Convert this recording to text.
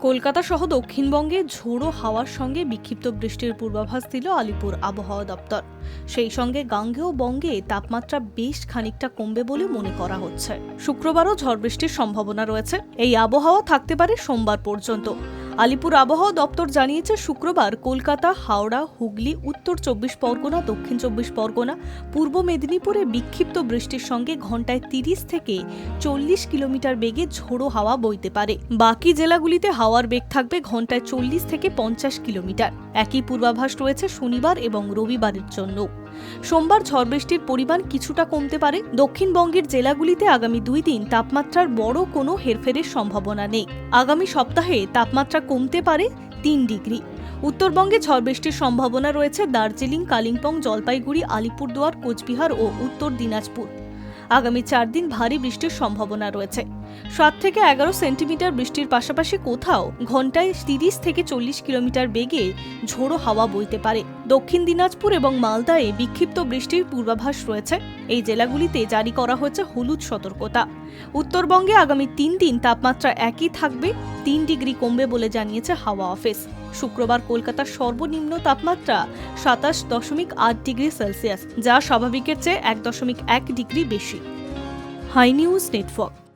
কলকাতা সহ দক্ষিণবঙ্গে ঝোড়ো হাওয়ার সঙ্গে বিক্ষিপ্ত বৃষ্টির পূর্বাভাস দিল আলিপুর আবহাওয়া দপ্তর। সেই সঙ্গে গাঙ্গেয় বঙ্গে তাপমাত্রা বেশ খানিকটা কমবে বলে মনে করা হচ্ছে। শুক্রবারও ঝড় বৃষ্টির সম্ভাবনা রয়েছে। এই আবহাওয়া থাকতে পারে সোমবার পর্যন্ত। আলিপুর আবহাওয়া দপ্তর জানিয়েছে, শুক্রবার কলকাতা, হাওড়া, হুগলি, উত্তর চব্বিশ পরগনা, দক্ষিণ চব্বিশ পরগনা, পূর্ব মেদিনীপুরে বিক্ষিপ্ত বৃষ্টির সঙ্গে ঘন্টায় তিরিশ থেকে চল্লিশ কিলোমিটার বেগে ঝোড়ো হাওয়া বইতে পারে। বাকি জেলাগুলিতে হাওয়ার বেগ থাকবে ঘন্টায় চল্লিশ থেকে পঞ্চাশ কিলোমিটার। একই পূর্বাভাস রয়েছে শনিবার এবং রবিবারের জন্য। সোমবার ঝড় বৃষ্টির পরিমাণ কিছুটা কমতে পারে। দক্ষিণবঙ্গের জেলাগুলিতে আগামী দুই দিন তাপমাত্রার বড় কোনো হেরফেরের সম্ভাবনা নেই। আগামী সপ্তাহে তাপমাত্রা কমতে পারে তিন ডিগ্রি। উত্তরবঙ্গে ঝড় বৃষ্টির সম্ভাবনা রয়েছে দার্জিলিং, কালিম্পং, জলপাইগুড়ি, আলিপুরদুয়ার, কোচবিহার ও উত্তর দিনাজপুর। আগামী চার দিন ভারী বৃষ্টির সম্ভাবনা রয়েছে। সাত থেকে এগারো সেন্টিমিটার বৃষ্টির পাশাপাশি কোথাও ঘন্টায় তিরিশ থেকে চল্লিশ কিলোমিটার বেগে ঝোড়ো হাওয়া বইতে পারে। দক্ষিণ দিনাজপুর এবং মালদায় বিক্ষিপ্ত বৃষ্টির পূর্বাভাস রয়েছে। এই জেলাগুলিতে জারি করা হয়েছে হলুদ সতর্কতা। উত্তরবঙ্গে আগামী তিন দিন তাপমাত্রা একই থাকবে, তিন ডিগ্রি কমবে বলে জানিয়েছে হাওয়া অফিস। শুক্রবার কলকাতার সর্বনিম্ন তাপমাত্রা সাতাশ দশমিক আট ডিগ্রি সেলসিয়াস, যা স্বাভাবিকের চেয়ে এক দশমিক এক ডিগ্রি বেশি। Hi news network.